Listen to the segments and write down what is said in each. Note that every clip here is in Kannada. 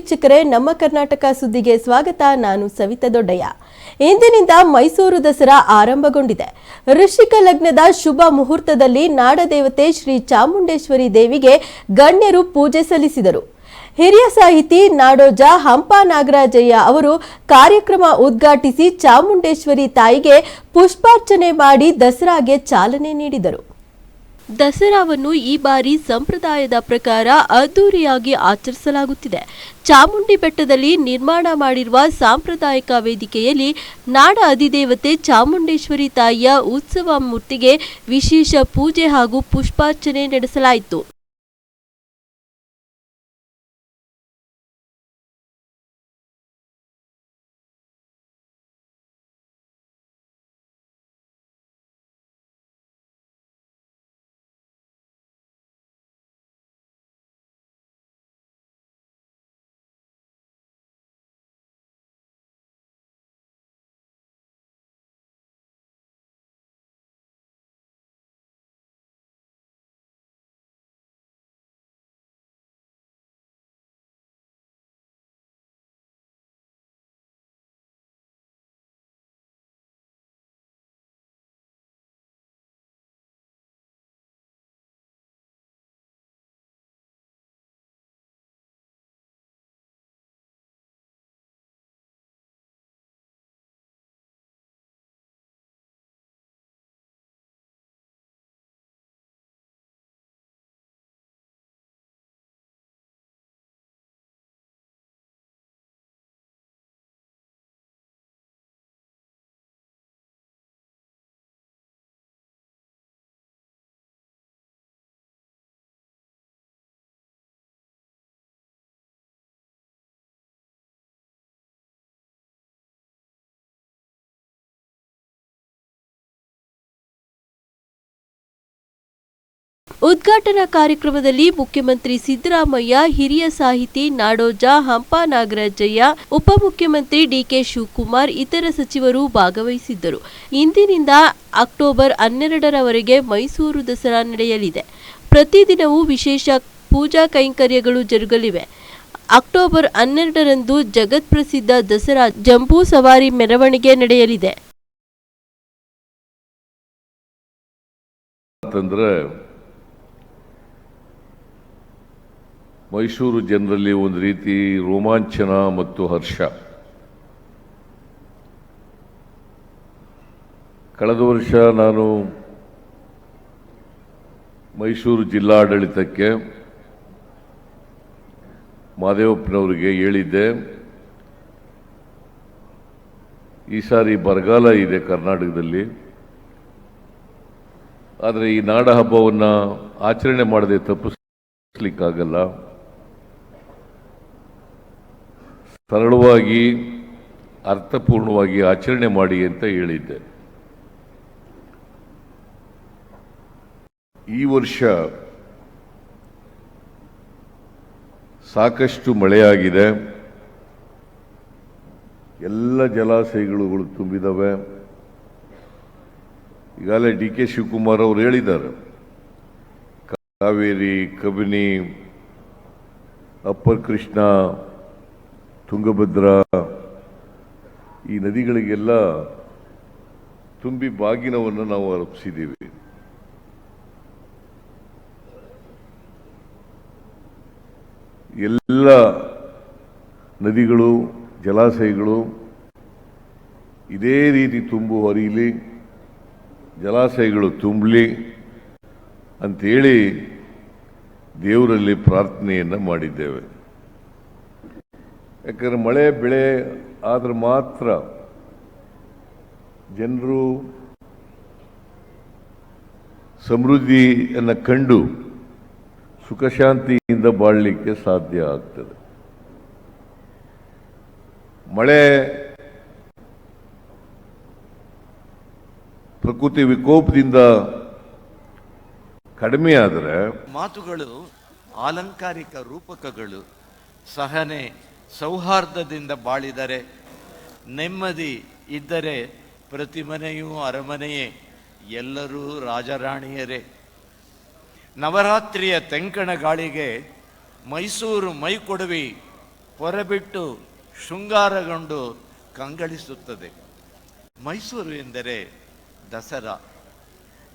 ವೀಕ್ಷಕರೇ, ನಮ್ಮ ಕರ್ನಾಟಕ ಸುದ್ದಿಗೆ ಸ್ವಾಗತ. ನಾನು ಸವಿತಾ ದೊಡ್ಡಯ್ಯ. ಇಂದಿನಿಂದ ಮೈಸೂರು ದಸರಾ ಆರಂಭಗೊಂಡಿದೆ. ಋಷಿಕ ಲಗ್ನದ ಶುಭ ಮುಹೂರ್ತದಲ್ಲಿ ನಾಡದೇವತೆ ಶ್ರೀ ಚಾಮುಂಡೇಶ್ವರಿ ದೇವಿಗೆ ಗಣ್ಯರು ಪೂಜೆ ಸಲ್ಲಿಸಿದರು. ಹಿರಿಯ ಸಾಹಿತಿ ನಾಡೋಜ ಹಂಪ ನಾಗರಾಜಯ್ಯ ಅವರು ಕಾರ್ಯಕ್ರಮ ಉದ್ಘಾಟಿಸಿ ಚಾಮುಂಡೇಶ್ವರಿ ತಾಯಿಗೆ ಪುಷ್ಪಾರ್ಚನೆ ಮಾಡಿ ದಸರಾಗೆ ಚಾಲನೆ ನೀಡಿದರು. ದಸರಾವನ್ನು ಈ ಬಾರಿ ಸಂಪ್ರದಾಯದ ಪ್ರಕಾರ ಅದ್ದೂರಿಯಾಗಿ ಆಚರಿಸಲಾಗುತ್ತಿದೆ. ಚಾಮುಂಡಿ ಬೆಟ್ಟದಲ್ಲಿ ನಿರ್ಮಾಣ ಮಾಡಿರುವ ಸಾಂಪ್ರದಾಯಿಕ ವೇದಿಕೆಯಲ್ಲಿ ನಾಡ ಅಧಿದೇವತೆ ಚಾಮುಂಡೇಶ್ವರಿ ತಾಯಿಯ ಉತ್ಸವ ಮೂರ್ತಿಗೆ ವಿಶೇಷ ಪೂಜೆ ಹಾಗೂ ಪುಷ್ಪಾರ್ಚನೆ ನಡೆಸಲಾಯಿತು. ಉದ್ಘಾಟನಾ ಕಾರ್ಯಕ್ರಮದಲ್ಲಿ ಮುಖ್ಯಮಂತ್ರಿ ಸಿದ್ದರಾಮಯ್ಯ, ಹಿರಿಯ ಸಾಹಿತಿ ನಾಡೋಜ ಹಂಪ ನಾಗರಾಜಯ್ಯ ಉಪಮುಖ್ಯಮಂತ್ರಿ ಡಿಕೆ ಶಿವಕುಮಾರ್, ಇತರ ಸಚಿವರು ಭಾಗವಹಿಸಿದ್ದರು. ಇಂದಿನಿಂದ ಅಕ್ಟೋಬರ್ ಹನ್ನೆರಡರವರೆಗೆ ಮೈಸೂರು ದಸರಾ ನಡೆಯಲಿದೆ. ಪ್ರತಿದಿನವೂ ವಿಶೇಷ ಪೂಜಾ ಕೈಂಕರ್ಯಗಳು ಜರುಗಲಿವೆ. ಅಕ್ಟೋಬರ್ ಹನ್ನೆರಡರಂದು ಜಗತ್ಪ್ರಸಿದ್ಧ ದಸರಾ ಜಂಬೂ ಸವಾರಿ ಮೆರವಣಿಗೆ ನಡೆಯಲಿದೆ. ಮೈಸೂರು ಜನರಲ್ಲಿ ಒಂದು ರೀತಿ ರೋಮಾಂಚನ ಮತ್ತು ಹರ್ಷ. ಕಳೆದ ವರ್ಷ ನಾನು ಮೈಸೂರು ಜಿಲ್ಲಾಡಳಿತಕ್ಕೆ ಮಾದೇವಪ್ಪನವರಿಗೆ ಹೇಳಿದ್ದೆ, ಈ ಸಾರಿ ಬರಗಾಲ ಇದೆ ಕರ್ನಾಟಕದಲ್ಲಿ. ಆದರೆ ಈ ನಾಡ ಹಬ್ಬವನ್ನು ಆಚರಣೆ ಮಾಡದೆ ತಪ್ಪಿಸ್ಲಿಕ್ಕಾಗಲ್ಲ. ಸರಳವಾಗಿ, ಅರ್ಥಪೂರ್ಣವಾಗಿ ಆಚರಣೆ ಮಾಡಿ ಅಂತ ಹೇಳಿದ್ದೆ. ಈ ವರ್ಷ ಸಾಕಷ್ಟು ಮಳೆಯಾಗಿದೆ. ಎಲ್ಲ ಜಲಾಶಯಗಳು ತುಂಬಿದವೆ. ಈಗಾಗಲೇ ಡಿ ಕೆ ಶಿವಕುಮಾರ್ ಅವರು ಹೇಳಿದ್ದಾರೆ. ಕಾವೇರಿ, ಕಬಿನಿ, ಅಪ್ಪರ್ ಕೃಷ್ಣ ತುಂಗಭದ್ರಾ ಈ ನದಿಗಳಿಗೆಲ್ಲ ತುಂಬಿ ಬಾಗಿನವನ್ನು ನಾವು ಅರ್ಪಿಸಿದ್ದೀವಿ. ಎಲ್ಲ ನದಿಗಳು, ಜಲಾಶಯಗಳು ಇದೇ ರೀತಿ ತುಂಬು ಹರಿಯಲಿ ಜಲಾಶಯಗಳು ತುಂಬಲಿ ಅಂಥೇಳಿ ದೇವರಲ್ಲಿ ಪ್ರಾರ್ಥನೆಯನ್ನು ಮಾಡಿದ್ದೇವೆ. ಯಾಕಂದರೆ ಮಳೆ, ಬೆಳೆ ಆದರೆ ಮಾತ್ರ ಜನರು ಸಮೃದ್ಧಿಯನ್ನು ಕಂಡು ಸುಖಶಾಂತಿಯಿಂದ ಬಾಳಲಿಕ್ಕೆ ಸಾಧ್ಯ ಆಗ್ತದೆ. ಮಳೆ ಪ್ರಕೃತಿ ವಿಕೋಪದಿಂದ ಕಡಿಮೆ ಆದರೆ ಮಾತುಗಳು ಆಲಂಕಾರಿಕ ರೂಪಕಗಳು ಸಹನೆ ಸೌಹಾರ್ದದಿಂದ ಬಾಳಿದರೆ, ನೆಮ್ಮದಿ ಇದ್ದರೆ ಪ್ರತಿ ಮನೆಯೂ ಅರಮನೆಯೇ. ಎಲ್ಲರೂ ರಾಜರಾಣಿಯರೇ. ನವರಾತ್ರಿಯ ತೆಂಕಣ ಗಾಳಿಗೆ ಮೈಸೂರು ಮೈ ಕೊಡುವಿ ಹೊರಬಿಟ್ಟು ಶೃಂಗಾರಗೊಂಡು ಕಂಗಳಿಸುತ್ತದೆ. ಮೈಸೂರು ಎಂದರೆ ದಸರಾ,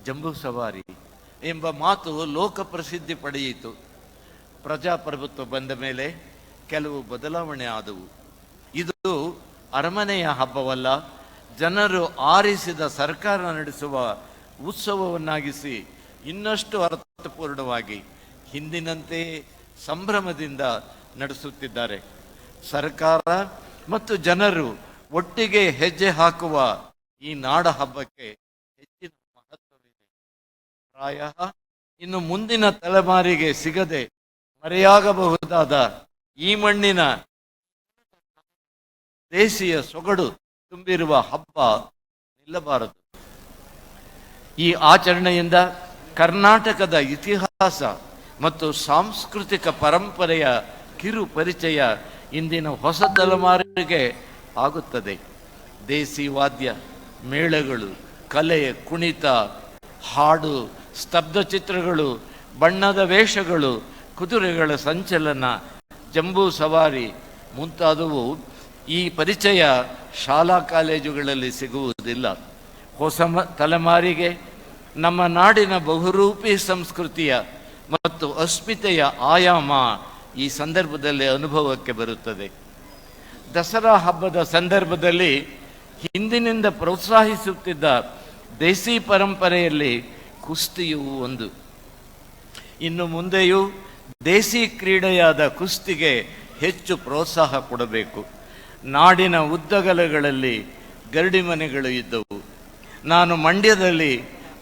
ಜಂಬೂ ಸವಾರಿ ಎಂಬ ಮಾತು ಲೋಕಪ್ರಸಿದ್ಧಿ ಪಡೆಯಿತು. ಪ್ರಜಾಪ್ರಭುತ್ವ ಬಂದ ಮೇಲೆ ಕೆಲವು ಬದಲಾವಣೆ ಆದವು. ಇದು ಅರಮನೆಯ ಹಬ್ಬವಲ್ಲ, ಜನರು ಆರಿಸಿದ ಸರ್ಕಾರ ನಡೆಸುವ ಉತ್ಸವವನ್ನಾಗಿಸಿ ಇನ್ನಷ್ಟು ಅರ್ಥಪೂರ್ಣವಾಗಿ ಹಿಂದಿನಂತೆ ಸಂಭ್ರಮದಿಂದ ನಡೆಸುತ್ತಿದ್ದಾರೆ. ಸರ್ಕಾರ ಮತ್ತು ಜನರು ಒಟ್ಟಿಗೆ ಹೆಜ್ಜೆ ಹಾಕುವ ಈ ನಾಡ ಹಬ್ಬಕ್ಕೆ ಹೆಚ್ಚಿನ ಮಹತ್ವವಿದೆ. ಪ್ರಾಯ ಇನ್ನು ಮುಂದಿನ ತಲೆಮಾರಿಗೆ ಸಿಗದೆ ಮರೆಯಾಗಬಹುದಾದ ಈ ಮಣ್ಣಿನ ದೇಶೀಯ ಸೊಗಡು ತುಂಬಿರುವ ಹಬ್ಬ ನಿಲ್ಲಬಾರದು. ಈ ಆಚರಣೆಯಿಂದ ಕರ್ನಾಟಕದ ಇತಿಹಾಸ ಮತ್ತು ಸಾಂಸ್ಕೃತಿಕ ಪರಂಪರೆಯ ಕಿರು ಪರಿಚಯ ಇಂದಿನ ಹೊಸ ತಲೆಮಾರಿಗೆ ಆಗುತ್ತದೆ. ದೇಸಿ ವಾದ್ಯ ಮೇಳಗಳು, ಕಲೆ, ಕುಣಿತ, ಹಾಡು, ಸ್ತಬ್ಧ ಚಿತ್ರಗಳು, ಬಣ್ಣದ ವೇಷಗಳು, ಕುದುರೆಗಳ ಸಂಚಲನ ಜಂಬೂ ಸವಾರಿ ಮುಂತಾದವು ಈ ಪರಿಚಯ ಶಾಲಾ ಕಾಲೇಜುಗಳಲ್ಲಿ ಸಿಗುವುದಿಲ್ಲ. ಹೊಸ ತಲೆಮಾರಿಗೆ ನಮ್ಮ ನಾಡಿನ ಬಹುರೂಪಿ ಸಂಸ್ಕೃತಿಯ ಮತ್ತು ಅಸ್ಮಿತೆಯ ಆಯಾಮ ಈ ಸಂದರ್ಭದಲ್ಲಿ ಅನುಭವಕ್ಕೆ ಬರುತ್ತದೆ. ದಸರಾ ಹಬ್ಬದ ಸಂದರ್ಭದಲ್ಲಿ ಹಿಂದಿನಿಂದ ಪ್ರೋತ್ಸಾಹಿಸುತ್ತಿದ್ದ ದೇಸಿ ಪರಂಪರೆಯಲ್ಲಿ ಕುಸ್ತಿಯು ಒಂದು. ಇನ್ನು ಮುಂದೆಯೂ ದೇಸಿ ಕ್ರೀಡೆಯಾದ ಕುಸ್ತಿಗೆ ಹೆಚ್ಚು ಪ್ರೋತ್ಸಾಹ ಕೊಡಬೇಕು. ನಾಡಿನ ಉದ್ದಗಲಗಳಲ್ಲಿ ಗರಡಿ ಮನೆಗಳು ಇದ್ದವು. ನಾನು ಮಂಡ್ಯದಲ್ಲಿ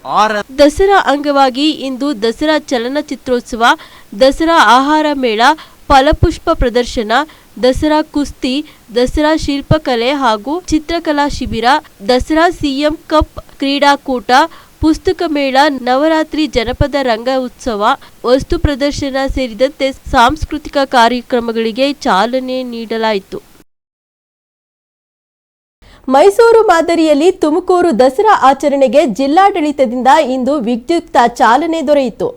ಆರ ದಸರಾ ಅಂಗವಾಗಿ ಇಂದು ದಸರಾ ಚಲನಚಿತ್ರೋತ್ಸವ, ದಸರಾ ಆಹಾರ ಮೇಳ, ಫಲಪುಷ್ಪ ಪ್ರದರ್ಶನ, ದಸರಾ ಕುಸ್ತಿ, ದಸರಾ ಶಿಲ್ಪಕಲೆ ಹಾಗೂ ಚಿತ್ರಕಲಾ ಶಿಬಿರ, ದಸರಾ ಸಿಎಂ ಕಪ್ ಕ್ರೀಡಾಕೂಟ ಪುಸ್ತಕ ಮೇಳ ನವರಾತ್ರಿ, ಜನಪದ ರಂಗ ಉತ್ಸವ, ವಸ್ತು ಪ್ರದರ್ಶನ ಸೇರಿದಂತೆ ಸಾಂಸ್ಕೃತಿಕ ಕಾರ್ಯಕ್ರಮಗಳಿಗೆ ಚಾಲನೆ ನೀಡಲಾಯಿತು. ಮೈಸೂರು ಮಾದರಿಯಲ್ಲಿ ತುಮಕೂರು ದಸರಾ ಆಚರಣೆಗೆ ಜಿಲ್ಲಾಡಳಿತದಿಂದ ಇಂದು ವಿದ್ಯುಕ್ತ ಚಾಲನೆ ದೊರೆಯಿತು.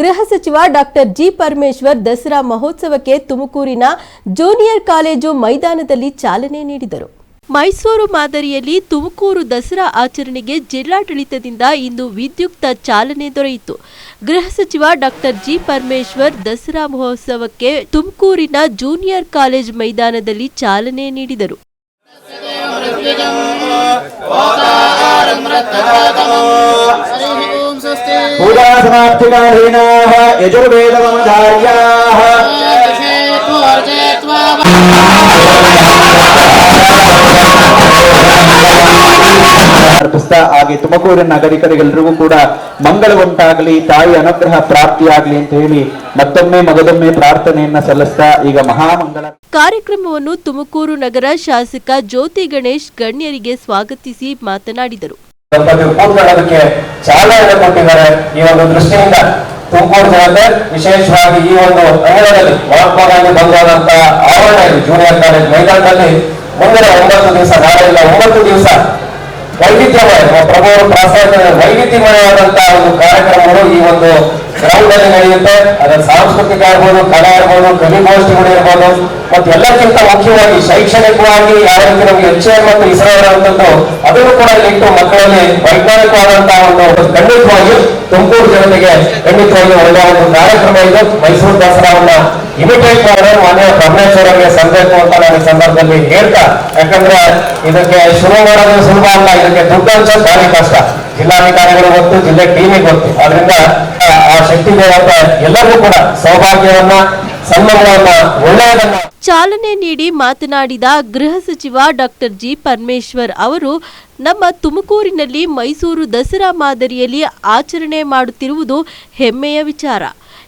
ಗೃಹ ಸಚಿವ ಡಾಕ್ಟರ್ ಜಿ ಪರಮೇಶ್ವರ್ ದಸರಾ ಮಹೋತ್ಸವಕ್ಕೆ ತುಮಕೂರಿನ ಜೂನಿಯರ್ ಕಾಲೇಜು ಮೈದಾನದಲ್ಲಿ ಚಾಲನೆ ನೀಡಿದರು. ಮೈಸೂರು ಮಾದರಿಯಲ್ಲಿ ತುಮಕೂರು ದಸರಾ ಆಚರಣೆಗೆ ಜಿಲ್ಲಾಡಳಿತದಿಂದ ಇಂದು ವಿದ್ಯುಕ್ತ ಚಾಲನೆ ದೊರೆಯಿತು. ಗೃಹ ಸಚಿವ ಡಾಕ್ಟರ್ ಜಿ ಪರಮೇಶ್ವರ್ ದಸರಾ ಮಹೋತ್ಸವಕ್ಕೆ ತುಮಕೂರಿನ ಜೂನಿಯರ್ ಕಾಲೇಜ್ ಮೈದಾನದಲ್ಲಿ ಚಾಲನೆ ನೀಡಿದರು. ಅರ್ಪಿಸ್ತಾ ಹಾಗೆ ತುಮಕೂರಿನ ನಾಗರಿಕರಿಗೆಲ್ಲರಿಗೂ ಕೂಡ ಮಂಗಳ ಉಂಟಾಗಲಿ ತಾಯಿ ಅನುಗ್ರಹ ಪ್ರಾಪ್ತಿಯಾಗಲಿ ಅಂತ ಹೇಳಿ ಮತ್ತೊಮ್ಮೆ ಮಗದೊಮ್ಮೆ ಪ್ರಾರ್ಥನೆಯನ್ನ ಸಲ್ಲಿಸ್ತಾ ಈಗ ಮಹಾಮಂಗಳ ಕಾರ್ಯಕ್ರಮವನ್ನು ತುಮಕೂರು ನಗರ ಶಾಸಕ ಜ್ಯೋತಿ ಗಣೇಶ್ ಗಣ್ಯರಿಗೆ ಸ್ವಾಗತಿಸಿ ಮಾತನಾಡಿದರು. ಈ ಒಂದು ದೃಷ್ಟಿಯಿಂದ ತುಮಕೂರು ಜನತೆ ವಿಶೇಷವಾಗಿ ಈ ಒಂದು ಅಂಗಳದಲ್ಲಿ ಮಹಾತ್ಮ ಗಾಂಧಿ ಬಂದಾದಂತ ಆವರಣದಲ್ಲಿ ಜೂನಿಯರ್ ಕಾಲೇಜ್ ಮೈದಾನದಲ್ಲಿ ಮುಂದಿನ ಒಂಬತ್ತು ದಿವಸ ನಾಳೆಯಿಂದ ಒಂಬತ್ತು ದಿವಸ ವೈವಿಧ್ಯಮಯ ಪ್ರಭು ಪ್ರಾಸಾದ ವೈವಿಧ್ಯಮಯವಾದಂತಹ ಒಂದು ಕಾರ್ಯಕ್ರಮಗಳು ಈ ಒಂದು ಗ್ರೌಂಡ್ ನಡೆಯುತ್ತೆ. ಅದರ ಸಾಂಸ್ಕೃತಿಕ ಇರ್ಬೋದು ಕಲೆ ಇರ್ಬೋದು ಕವಿಗೋಷ್ಠಿಗಳು ಇರ್ಬೋದು. ಮತ್ತೆ ಎಲ್ಲಕ್ಕಿಂತ ಮುಖ್ಯವಾಗಿ ಶೈಕ್ಷಣಿಕವಾಗಿ ಯಾವ ರೀತಿ ನಮಗೆ ಎಚ್ ಮತ್ತು ಇಸ್ರೋ ಅದನ್ನು ಕೂಡ ಇಟ್ಟು ಮಕ್ಕಳಲ್ಲಿ ವೈಜ್ಞಾನಿಕವಾದಂತಹ ಒಂದು ಖಂಡಿತವಾಗಿ ತುಮಕೂರು ಜನತೆಗೆ ಖಂಡಿತವಾಗಿ ಒಳ್ಳೆಯ ಒಂದು ಕಾರ್ಯಕ್ರಮ ಇದು. ಮೈಸೂರು ದಸರಾವನ್ನ ಇಮಿಟೇಟ್ ಮಾಡಿದ್ರೆ ಮಾನ್ಯ ಪರಮೇಶ್ವರ್ ಅವರಿಗೆ ಸಲ್ಲಬೇಕು ಅಂತ ನಾನು ಈ ಸಂದರ್ಭದಲ್ಲಿ ಹೇಳ್ತಾ. ಯಾಕಂದ್ರೆ ಇದಕ್ಕೆ ಶುರು ಮಾಡೋದು ಸುಲಭ ಅಲ್ಲ, ಇದಕ್ಕೆ ದುಡ್ಡು ಭಾರಿ ಕಷ್ಟ. ಜಿಲ್ಲಾಧಿಕಾರಿಗಳು ಗೊತ್ತು, ಜಿಲ್ಲೆ ಟೀಮಿಗೆ ಗೊತ್ತು. ಅದರಿಂದ ಆ- ಶಕ್ತಿ ದೇವತೆ ಎಲ್ಲರಿಗೂ ಕೂಡ ಸೌಭಾಗ್ಯವನ್ನ, ಸನ್ಮಾನವನ್ನ, ಒಳ್ಳೆಯದನ್ನ ಚಾಲನೆ ನೀಡಿ ಮಾತನಾಡಿದ ಗೃಹ ಸಚಿವ ಡಾಕ್ಟರ್ ಜಿ ಪರಮೇಶ್ವರ್ ಅವರು, ನಮ್ಮ ತುಮಕೂರಿನಲ್ಲಿ ಮೈಸೂರು ದಸರಾ ಮಾದರಿಯಲ್ಲಿ ಆಚರಣೆ ಮಾಡುತ್ತಿರುವುದು ಹೆಮ್ಮೆಯ ವಿಚಾರ.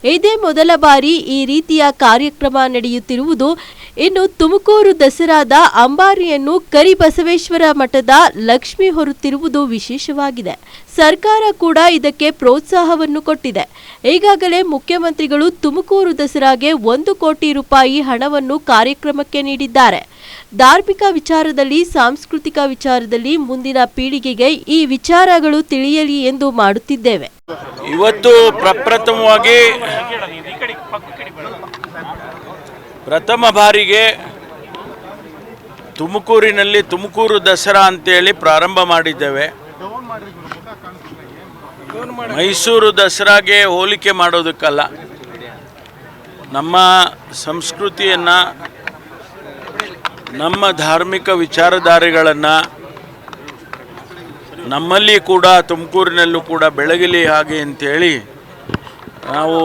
ಇದೇ ಮೊದಲ ಬಾರಿ ಈ ರೀತಿಯ ಕಾರ್ಯಕ್ರಮ ನಡೆಯುತ್ತಿರುವುದು ಇನ್ನು ತುಮಕೂರು ದಸರಾದ ಅಂಬಾರಿಯನ್ನು ಕರಿಬಸವೇಶ್ವರ ಮಠದ ಲಕ್ಷ್ಮಿ ಹೊರುತ್ತಿರುವುದು ವಿಶೇಷವಾಗಿದೆ. ಸರ್ಕಾರ ಕೂಡ ಇದಕ್ಕೆ ಪ್ರೋತ್ಸಾಹವನ್ನು ಕೊಟ್ಟಿದೆ. ಈಗಾಗಲೇ ಮುಖ್ಯಮಂತ್ರಿಗಳು ತುಮಕೂರು ದಸರಾಗೆ ಒಂದು ಕೋಟಿ ರೂಪಾಯಿ ಹಣವನ್ನು ಕಾರ್ಯಕ್ರಮಕ್ಕೆ ನೀಡಿದ್ದಾರೆ. ಧಾರ್ಮಿಕ ವಿಚಾರದಲ್ಲಿ, ಸಾಂಸ್ಕೃತಿಕ ವಿಚಾರದಲ್ಲಿ ಮುಂದಿನ ಪೀಳಿಗೆಗೆ ಈ ವಿಚಾರಗಳು ತಿಳಿಯಲಿ ಎಂದು ಮಾಡುತ್ತಿದ್ದೇವೆ. ಇವತ್ತು ಪ್ರಪ್ರಥಮವಾಗಿ ಪ್ರಥಮ ಬಾರಿಗೆ ತುಮಕೂರಿನಲ್ಲಿ ತುಮಕೂರು ದಸರಾ ಅಂತೇಳಿ ಪ್ರಾರಂಭ ಮಾಡಿದ್ದೇವೆ. ಮೈಸೂರು ದಸರಾಗೆ ಹೋಲಿಕೆ ಮಾಡೋದಕ್ಕಲ್ಲ. ನಮ್ಮ ಸಂಸ್ಕೃತಿಯನ್ನು, ನಮ್ಮ ಧಾರ್ಮಿಕ ವಿಚಾರಧಾರೆಗಳನ್ನು ನಮ್ಮಲ್ಲಿ ಕೂಡ, ತುಮಕೂರಿನಲ್ಲೂ ಕೂಡ ಬೆಳಗಲಿ ಹಾಗೆ ಅಂತೇಳಿ ನಾವು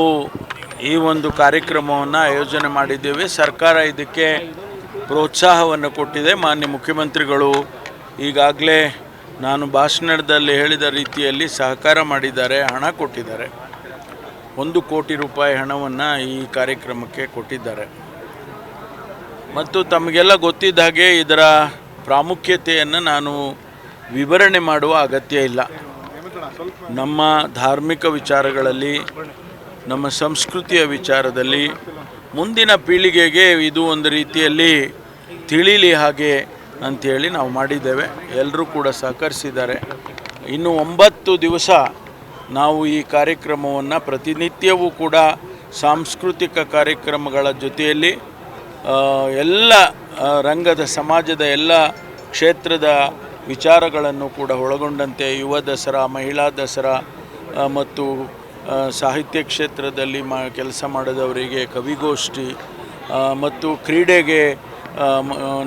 ಈ ಒಂದು ಕಾರ್ಯಕ್ರಮವನ್ನು ಆಯೋಜನೆ ಮಾಡಿದ್ದೇವೆ. ಸರ್ಕಾರ ಇದಕ್ಕೆ ಪ್ರೋತ್ಸಾಹವನ್ನು ಕೊಟ್ಟಿದೆ. ಮಾನ್ಯ ಮುಖ್ಯಮಂತ್ರಿಗಳು ಈಗಾಗಲೇ ನಾನು ಭಾಷಣದಲ್ಲಿ ಹೇಳಿದ ರೀತಿಯಲ್ಲಿ ಸಹಕಾರ ಮಾಡಿದ್ದಾರೆ, ಹಣ ಕೊಟ್ಟಿದ್ದಾರೆ. ಒಂದು ಕೋಟಿ ರೂಪಾಯಿ ಹಣವನ್ನು ಈ ಕಾರ್ಯಕ್ರಮಕ್ಕೆ ಕೊಟ್ಟಿದ್ದಾರೆ. ಮತ್ತು ತಮಗೆಲ್ಲ ಗೊತ್ತಿದ್ದ ಹಾಗೆ ಇದರ ಪ್ರಾಮುಖ್ಯತೆಯನ್ನು ನಾನು ವಿವರಣೆ ಮಾಡುವ ಅಗತ್ಯ ಇಲ್ಲ. ನಮ್ಮ ಧಾರ್ಮಿಕ ವಿಚಾರಗಳಲ್ಲಿ, ನಮ್ಮ ಸಂಸ್ಕೃತಿಯ ವಿಚಾರದಲ್ಲಿ ಮುಂದಿನ ಪೀಳಿಗೆಗೆ ಇದು ಒಂದು ರೀತಿಯಲ್ಲಿ ತಿಳಿಲಿ ಹಾಗೆ ಅಂಥೇಳಿ ನಾವು ಮಾಡಿದ್ದೇವೆ. ಎಲ್ಲರೂ ಕೂಡ ಸಹಕರಿಸಿದ್ದಾರೆ. ಇನ್ನು ಒಂಬತ್ತು ದಿವಸ ನಾವು ಈ ಕಾರ್ಯಕ್ರಮವನ್ನು ಪ್ರತಿನಿತ್ಯವೂ ಕೂಡ ಸಾಂಸ್ಕೃತಿಕ ಕಾರ್ಯಕ್ರಮಗಳ ಜೊತೆಯಲ್ಲಿ ಎಲ್ಲ ರಂಗದ, ಸಮಾಜದ ಎಲ್ಲ ಕ್ಷೇತ್ರದ ವಿಚಾರಗಳನ್ನು ಕೂಡ ಒಳಗೊಂಡಂತೆ ಯುವ ದಸರಾ, ಮಹಿಳಾ ದಸರಾ ಮತ್ತು ಸಾಹಿತ್ಯ ಕ್ಷೇತ್ರದಲ್ಲಿ ಮಾ, ಕೆಲಸ ಮಾಡಿದವರಿಗೆ ಕವಿಗೋಷ್ಠಿ ಮತ್ತು ಕ್ರೀಡೆಗೆ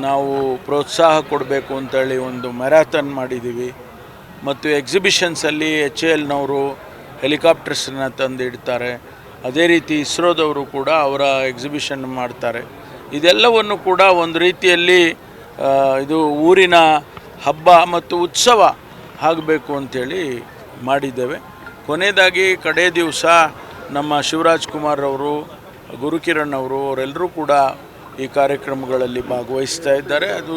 ನಾವು ಪ್ರೋತ್ಸಾಹ ಕೊಡಬೇಕು ಅಂತೇಳಿ ಒಂದು ಮ್ಯಾರಾಥನ್ ಮಾಡಿದ್ದೀವಿ. ಮತ್ತು ಎಕ್ಸಿಬಿಷನ್ಸಲ್ಲಿ ಎಚ್ ಎ ಎಲ್ನವರು ಹೆಲಿಕಾಪ್ಟರ್ಸನ್ನು ತಂದಿಡ್ತಾರೆ ಅದೇ ರೀತಿ ಇಸ್ರೋದವರು ಕೂಡ ಅವರ ಎಕ್ಸಿಬಿಷನ್ ಮಾಡ್ತಾರೆ. ಇದೆಲ್ಲವನ್ನು ಕೂಡ ಒಂದು ರೀತಿಯಲ್ಲಿ ಇದು ಊರಿನ ಹಬ್ಬ ಮತ್ತು ಉತ್ಸವ ಆಗಬೇಕು ಅಂಥೇಳಿ ಮಾಡಿದ್ದೇವೆ. ಕೊನೆಯದಾಗಿ ಕಡೇ ದಿವಸ ನಮ್ಮ ಶಿವರಾಜ್ ಕುಮಾರ್ ಅವರು, ಗುರುಕಿರಣ್ ಅವರು, ಅವರೆಲ್ಲರೂ ಕೂಡ ಈ ಕಾರ್ಯಕ್ರಮಗಳಲ್ಲಿ ಭಾಗವಹಿಸ್ತಾ ಇದ್ದಾರೆ. ಅದು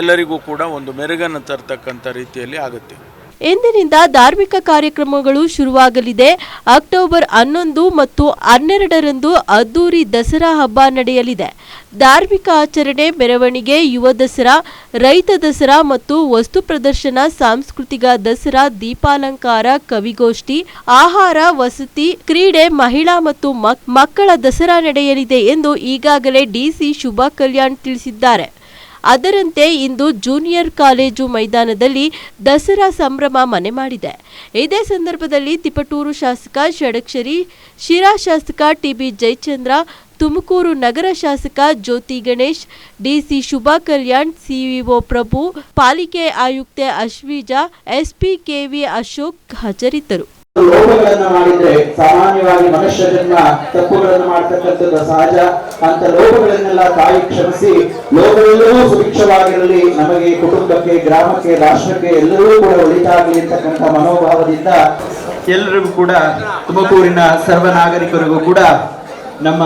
ಎಲ್ಲರಿಗೂ ಕೂಡ ಒಂದು ಮೆರುಗನ್ನು ತರ್ತಕ್ಕಂಥ ರೀತಿಯಲ್ಲಿ ಆಗುತ್ತೆ. ಇಂದಿನಿಂದ ಧಾರ್ಮಿಕ ಕಾರ್ಯಕ್ರಮಗಳು ಶುರುವಾಗಲಿದೆ. ಅಕ್ಟೋಬರ್ ಹನ್ನೊಂದು ಮತ್ತು ಹನ್ನೆರಡರಂದು ಅದ್ದೂರಿ ದಸರಾ ಹಬ್ಬ ನಡೆಯಲಿದೆ. ಧಾರ್ಮಿಕ ಆಚರಣೆ, ಮೆರವಣಿಗೆ, ಯುವ ದಸರಾ, ರೈತ ದಸರಾ ಮತ್ತು ವಸ್ತು ಪ್ರದರ್ಶನ, ಸಾಂಸ್ಕೃತಿಕ ದಸರಾ, ದೀಪಾಲಂಕಾರ, ಕವಿಗೋಷ್ಠಿ, ಆಹಾರ, ವಸತಿ, ಕ್ರೀಡೆ, ಮಹಿಳಾ ಮತ್ತು ಮಕ್- ಮಕ್ಕಳ ದಸರಾ ನಡೆಯಲಿದೆ ಎಂದು ಈಗಾಗಲೇ ಡಿಸಿ ಶುಭಾ ಕಲ್ಯಾಣ್ ತಿಳಿಸಿದ್ದಾರೆ. ಅದರಂತೆ ಇಂದು ಜೂನಿಯರ್ ಕಾಲೇಜು ಮೈದಾನದಲ್ಲಿ ದಸರಾ ಸಂಭ್ರಮ ಮನೆ ಮಾಡಿದೆ. ಇದೇ ಸಂದರ್ಭದಲ್ಲಿ ತಿಪಟೂರು ಶಾಸಕ ಷಡಕ್ಷರಿ, ಶಿರಾ ಶಾಸಕ ಟಿಬಿ ಜಯಚಂದ್ರ, ತುಮಕೂರು ನಗರ ಶಾಸಕ ಜ್ಯೋತಿ ಗಣೇಶ್, ಡಿಸಿ ಶುಭಾ ಕಲ್ಯಾಣ್ ಸಿಇಒ ಪ್ರಭು, ಪಾಲಿಕೆ ಆಯುಕ್ತೆ ಅಶ್ವಿಜಾ ಎಸ್ಪಿ ಕೆವಿ ಅಶೋಕ್ ಹಾಜರಿದ್ದರು. ಲೋಪಗಳನ್ನ ಮಾಡಿದ್ರೆ ಸಾಮಾನ್ಯವಾಗಿ ಮನುಷ್ಯರನ್ನ ತಪ್ಪುಗಳನ್ನು ಮಾಡ್ತಕ್ಕಂಥದ್ದು ಸಹಜ. ಅಂತ ಲೋಪಗಳನ್ನೆಲ್ಲ ತಾಯಿ ಕ್ಷಮಿಸಿ ಲೋಕವೆಲ್ಲವೂ ಸುಭಿಕ್ಷವಾಗಿರಲಿ. ನಮಗೆ ಕುಟುಂಬಕ್ಕೆ, ಗ್ರಾಮಕ್ಕೆ, ರಾಷ್ಟ್ರಕ್ಕೆ ಎಲ್ಲರೂ ಕೂಡ ಒಳಿತಾಗಲಿ ಅಂತಕ್ಕಂಥ ಮನೋಭಾವದಿಂದ ಎಲ್ಲರಿಗೂ ಕೂಡ ತುಮಕೂರಿನ ಸರ್ವ ನಾಗರಿಕರಿಗೂ ಕೂಡ ನಮ್ಮ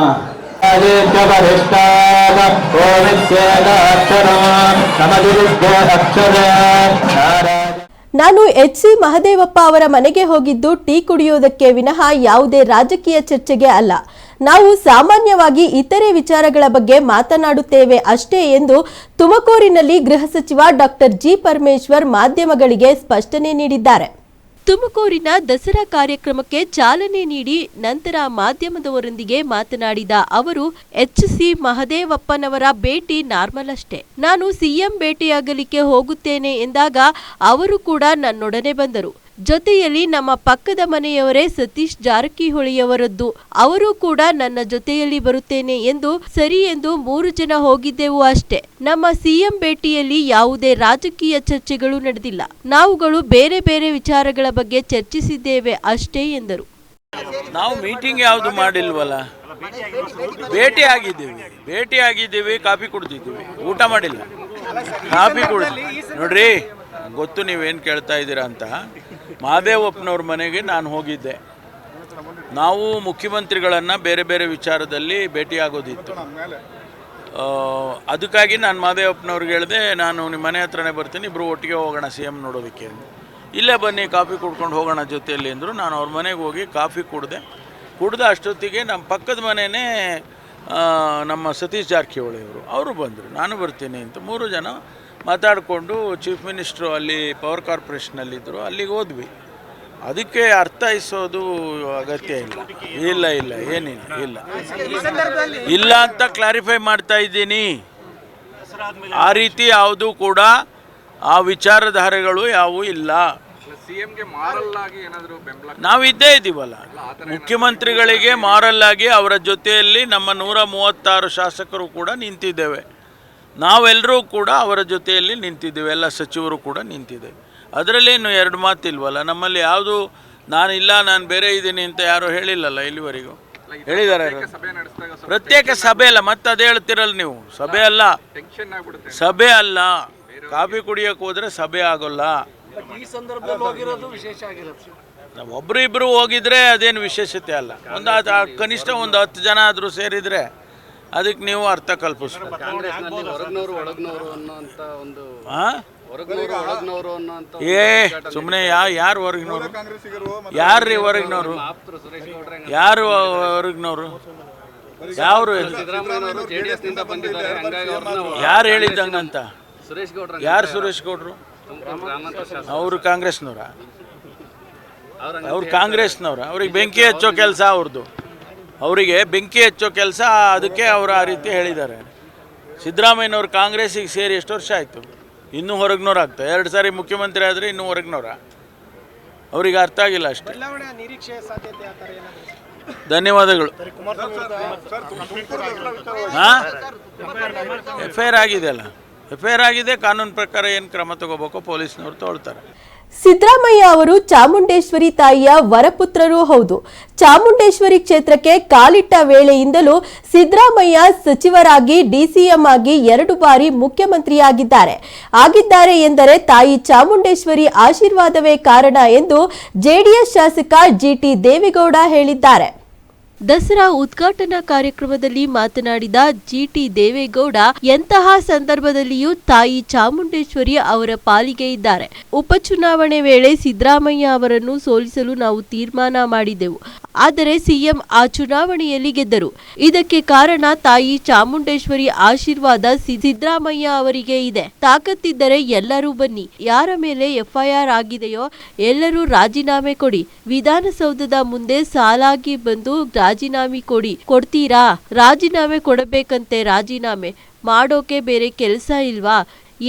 ನಾನು ಎಚ್ ಸಿ ಮಹದೇವಪ್ಪ ಅವರ ಮನೆಗೆ ಹೋಗಿದ್ದು ಟೀ ಕುಡಿಯುವುದಕ್ಕೆ ವಿನಃ ಯಾವುದೇ ರಾಜಕೀಯ ಚರ್ಚೆಗೆ ಅಲ್ಲ. ನಾವು ಸಾಮಾನ್ಯವಾಗಿ ಇತರೆ ವಿಚಾರಗಳ ಬಗ್ಗೆ ಮಾತನಾಡುತ್ತೇವೆ ಅಷ್ಟೇ ಎಂದು ತುಮಕೂರಿನಲ್ಲಿ ಗೃಹ ಸಚಿವ ಡಾಕ್ಟರ್ ಜಿ ಪರಮೇಶ್ವರ್ ಮಾಧ್ಯಮಗಳಿಗೆ ಸ್ಪಷ್ಟನೆ ನೀಡಿದ್ದಾರೆ. ತುಮಕೂರಿನ ದಸರಾ ಕಾರ್ಯಕ್ರಮಕ್ಕೆ ಚಾಲನೆ ನೀಡಿ ನಂತರ ಮಾಧ್ಯಮದವರೊಂದಿಗೆ ಮಾತನಾಡಿದ ಅವರು, ಎಚ್ ಸಿ ಮಹದೇವಪ್ಪನವರ ಭೇಟಿ ನಾರ್ಮಲ್ ಅಷ್ಟೇ ನಾನು ಸಿಎಂ ಭೇಟಿಯಾಗಲಿಕ್ಕೆ ಹೋಗುತ್ತೇನೆ ಎಂದಾಗ ಅವರು ಕೂಡ ನನ್ನೊಡನೆ ಬಂದರು. ಜೊತೆಯಲ್ಲಿ ನಮ್ಮ ಪಕ್ಕದ ಮನೆಯವರೇ ಸತೀಶ್ ಜಾರಕಿಹೊಳಿಯವರದ್ದು. ಅವರು ಕೂಡ ನನ್ನ ಜೊತೆಯಲ್ಲಿ ಬರುತ್ತೇನೆ ಎಂದು, ಸರಿ ಎಂದು ಮೂರು ಜನ ಹೋಗಿದ್ದೆವು ಅಷ್ಟೇ. ನಮ್ಮ ಸಿಎಂ ಭೇಟಿಯಲ್ಲಿ ಯಾವುದೇ ರಾಜಕೀಯ ಚರ್ಚೆಗಳು ನಡೆದಿಲ್ಲ. ನಾವುಗಳು ಬೇರೆ ಬೇರೆ ವಿಚಾರಗಳ ಬಗ್ಗೆ ಚರ್ಚಿಸಿದ್ದೇವೆ ಅಷ್ಟೇ ಎಂದರು. ನಾವು ಮೀಟಿಂಗ್ ಯಾವುದು ಮಾಡಿಲ್ವಲ್ಲ? ಭೇಟಿ ಆಗಿದ್ದೀವಿ. ಭೇಟಿ ಆಗಿದ್ದೀವಿ, ಕಾಫಿ ಕುಡ್ದಿದ್ದೀವಿ. ಊಟ ಮಾಡಿಲ್ಲ. ಕಾಫಿ ಕುಡ್ದು ನೋಡ್ರಿ, ಗೊತ್ತು ನೀವೇನು ಕೇಳ್ತಾ ಇದ್ದೀರಾ ಅಂತ. ಮಹಾದೇವಪ್ಪನವ್ರ ಮನೆಗೆ ನಾನು ಹೋಗಿದ್ದೆ. ನಾವು ಮುಖ್ಯಮಂತ್ರಿಗಳನ್ನು ಬೇರೆ ಬೇರೆ ವಿಚಾರದಲ್ಲಿ ಭೇಟಿಯಾಗೋದಿತ್ತು. ಅದಕ್ಕಾಗಿ ನಾನು ಮಹಾದೇವಪ್ಪನವ್ರಿಗೆ ಹೇಳಿದೆ, ನಾನು ನಿಮ್ಮ ಮನೆ ಹತ್ರನೇ ಬರ್ತೀನಿ ಇಬ್ಬರು ಒಟ್ಟಿಗೆ ಹೋಗೋಣ, ಸಿ ಎಂ ನೋಡೋದಕ್ಕೆ ಇಲ್ಲೇ ಬನ್ನಿ, ಕಾಫಿ ಕುಡ್ಕೊಂಡು ಹೋಗೋಣ ಜೊತೆಯಲ್ಲಿ ಅಂದರು. ನಾನು ಅವ್ರ ಮನೆಗೆ ಹೋಗಿ ಕಾಫಿ ಕುಡಿದೆ. ಕುಡ್ದ ಅಷ್ಟೊತ್ತಿಗೆ ನಮ್ಮ ಪಕ್ಕದ ಮನೆಯೇ ನಮ್ಮ ಸತೀಶ್ ಜಾರಕಿಹೊಳಿ ಅವರು. ಅವರು ಬಂದರು. ನಾನು ಬರ್ತೀನಿ ಅಂತ. ಮೂರು ಜನ ಮಾತಾಡಿಕೊಂಡು ಚೀಫ್ ಮಿನಿಸ್ಟ್ರು ಅಲ್ಲಿ ಪವರ್ ಕಾರ್ಪೊರೇಷನಲ್ಲಿದ್ದರು ಅಲ್ಲಿಗೆ ಹೋದ್ವಿ. ಅದಕ್ಕೆ ಅರ್ಥೈಸೋದು ಅಗತ್ಯ ಇಲ್ಲ. ಇಲ್ಲ ಇಲ್ಲ, ಏನಿಲ್ಲ, ಇಲ್ಲ. ಇಲ್ಲ ಅಂತ ಕ್ಲಾರಿಫೈ ಮಾಡ್ತಾ ಇದ್ದೀನಿ. ಆ ರೀತಿ ಯಾವುದು ಕೂಡ ಆ ವಿಚಾರಧಾರೆಗಳು ಯಾವೂ ಇಲ್ಲ. ನಾವು ಇದ್ದೇ ಇದ್ದೀವಲ್ಲ. ಮುಖ್ಯಮಂತ್ರಿಗಳಿಗೆ ಮಾರಲ್ಲಾಗಿ ಅವರ ಜೊತೆಯಲ್ಲಿ ನಮ್ಮ ನೂರ ಮೂವತ್ತಾರು ಶಾಸಕರು ಕೂಡ ನಿಂತಿದ್ದೇವೆ. ನಾವೆಲ್ಲರೂ ಕೂಡ ಅವರ ಜೊತೆಯಲ್ಲಿ ನಿಂತಿದ್ದೇವೆ. ಎಲ್ಲ ಸಚಿವರು ಕೂಡ ನಿಂತಿದ್ದೇವೆ. ಅದರಲ್ಲೇನು ಎರಡು ಮಾತಿಲ್ವಲ್ಲ? ನಮ್ಮಲ್ಲಿ ಯಾವುದು ನಾನಿಲ್ಲ ನಾನು ಬೇರೆ ಇದ್ದೀನಿ ಅಂತ ಯಾರೂ ಹೇಳಿಲ್ಲಲ್ಲ ಇಲ್ಲಿವರೆಗೂ? ಹೇಳಿದ್ದಾರೆ? ಪ್ರತ್ಯೇಕ ಸಭೆ ಅಲ್ಲ ಮತ್ತೆ ಅದೇ ಹೇಳ್ತಿರಲ್ಲ ನೀವು. ಸಭೆ ಅಲ್ಲ. ಸಭೆ ಅಲ್ಲ. ಕಾಫಿ ಕುಡಿಯಕ್ಕೆ ಹೋದ್ರೆ ಸಭೆ ಆಗೋಲ್ಲ. ನಾವು ಒಬ್ರು ಇಬ್ರು ಹೋಗಿದ್ರೆ ಅದೇನು ವಿಶೇಷತೆ ಅಲ್ಲ. ಒಂದು ಕನಿಷ್ಠ ಒಂದು ಹತ್ತು ಜನ ಆದರೂ ಸೇರಿದ್ರೆ ಅದಕ್ಕೆ ನೀವು ಅರ್ಥ ಕಲ್ಪಿಸ್ಬೇಕು. ಒಳಗ್ನವರು ಏ ಸುಮ್ಮನೆ ಯಾ ಯಾರು ಹೊರಗಿನವರು? ಯಾರ್ರೀ ಹೊರಗಿನವರು? ಯಾರು ಹೊರಗಿನವರು? ಯಾರು ಸಿದ್ದರಾಮಯ್ಯನವರು ಜೆ ನಿಂದ ಬಂದಿದ್ದಾರೆ. ಹಂಗಾಗಿ ಅವ್ರನ್ನ ಯಾರು ಹೇಳಿದ್ದಂಗಂತ? ಸುರೇಶ್ ಗೌಡ್ರ ಯಾರು ಸುರೇಶ್ ಗೌಡ್ರು? ಅವರು ಕಾಂಗ್ರೆಸ್ನವರ? ಅವ್ರು ಕಾಂಗ್ರೆಸ್ನವ್ರ? ಅವ್ರಿಗೆ ಬೆಂಕಿ ಹಚ್ಚೋ ಕೆಲಸ ಅವ್ರದ್ದು ಅವರಿಗೆ ಬೆಂಕಿ ಹಚ್ಚೋ ಕೆಲಸ ಅದಕ್ಕೆ ಅವರು ಆ ರೀತಿ ಹೇಳಿದ್ದಾರೆ. ಸಿದ್ದರಾಮಯ್ಯನವರು ಕಾಂಗ್ರೆಸ್ಸಿಗೆ ಸೇರಿ ಎಷ್ಟು ವರ್ಷ ಆಯಿತು? ಇನ್ನೂ ಹೊರಗ್ನವ್ರು ಆಗ್ತಾರೆ ಎರಡು ಸಾರಿ ಮುಖ್ಯಮಂತ್ರಿ ಆದರೆ ಇನ್ನೂ ಹೊರಗ್ನವ್ರ ಅವರಿಗೆ ಅರ್ಥ ಆಗಿಲ್ಲ ಅಷ್ಟೇ. ಧನ್ಯವಾದಗಳು. ಹಾಂ ಎಫ್ ಐ ಆರ್ ಆಗಿದೆ. ಅಲ್ಲ ಎಫ್ ಐ ಆರ್ ಆಗಿದೆ ಕಾನೂನು ಪ್ರಕಾರ ಏನು ಕ್ರಮ ತಗೋಬೇಕು ಪೊಲೀಸ್ನವ್ರು ತಗೊಳ್ತಾರೆ. ಸಿದ್ದರಾಮಯ್ಯ ಅವರು ಚಾಮುಂಡೇಶ್ವರಿ ತಾಯಿಯ ವರಪುತ್ರರೂ ಹೌದು. ಚಾಮುಂಡೇಶ್ವರಿ ಕ್ಷೇತ್ರಕ್ಕೆ ಕಾಲಿಟ್ಟ ವೇಳೆಯಿಂದಲೂ ಸಿದ್ದರಾಮಯ್ಯ ಸಚಿವರಾಗಿ ಡಿಸಿಎಂ ಆಗಿ ಎರಡು ಬಾರಿ ಮುಖ್ಯಮಂತ್ರಿಯಾಗಿದ್ದಾರೆ. ಆಗಿದ್ದಾರೆ ಎಂದರೆ ತಾಯಿ ಚಾಮುಂಡೇಶ್ವರಿ ಆಶೀರ್ವಾದವೇ ಕಾರಣ ಎಂದು ಜೆಡಿಎಸ್ ಶಾಸಕ ಜಿಟಿ ದೇವೇಗೌಡ ಹೇಳಿದ್ದಾರೆ. ದಸರಾ ಉದ್ಘಾಟನಾ ಕಾರ್ಯಕ್ರಮದಲ್ಲಿ ಮಾತನಾಡಿದ ಜಿಟಿ ದೇವೇಗೌಡ, ಎಂತಹ ಸಂದರ್ಭದಲ್ಲಿಯೂ ತಾಯಿ ಚಾಮುಂಡೇಶ್ವರಿ ಅವರ ಪಾಲಿಗೆ ಇದ್ದಾರೆ. ಉಪಚುನಾವಣೆ ವೇಳೆ ಸಿದ್ದರಾಮಯ್ಯ ಅವರನ್ನು ಸೋಲಿಸಲು ನಾವು ತೀರ್ಮಾನ ಮಾಡಿದೆವು. ಆದರೆ ಸಿಎಂ ಆ ಚುನಾವಣೆಯಲ್ಲಿ ಗೆದ್ದರು. ಇದಕ್ಕೆ ಕಾರಣ ತಾಯಿ ಚಾಮುಂಡೇಶ್ವರಿ ಆಶೀರ್ವಾದ ಸಿದ್ದರಾಮಯ್ಯ ಅವರಿಗೆ ಇದೆ. ತಾಕತ್ತಿದ್ದರೆ ಎಲ್ಲರೂ ಬನ್ನಿ. ಯಾರ ಮೇಲೆ ಎಫ್ಐಆರ್ ಆಗಿದೆಯೋ ಎಲ್ಲರೂ ರಾಜೀನಾಮೆ ಕೊಡಿ. ವಿಧಾನಸೌಧದ ಮುಂದೆ ಸಾಲಾಗಿ ಬಂದು ರಾಜೀನಾಮೆ ಕೊಡಿ, ಕೊಡ್ತೀರಾ? ರಾಜೀನಾಮೆ ಕೊಡಬೇಕಂತೆ ರಾಜೀನಾಮೆ. ಮಾಡೋಕೆ ಬೇರೆ ಕೆಲಸ ಇಲ್ವಾ?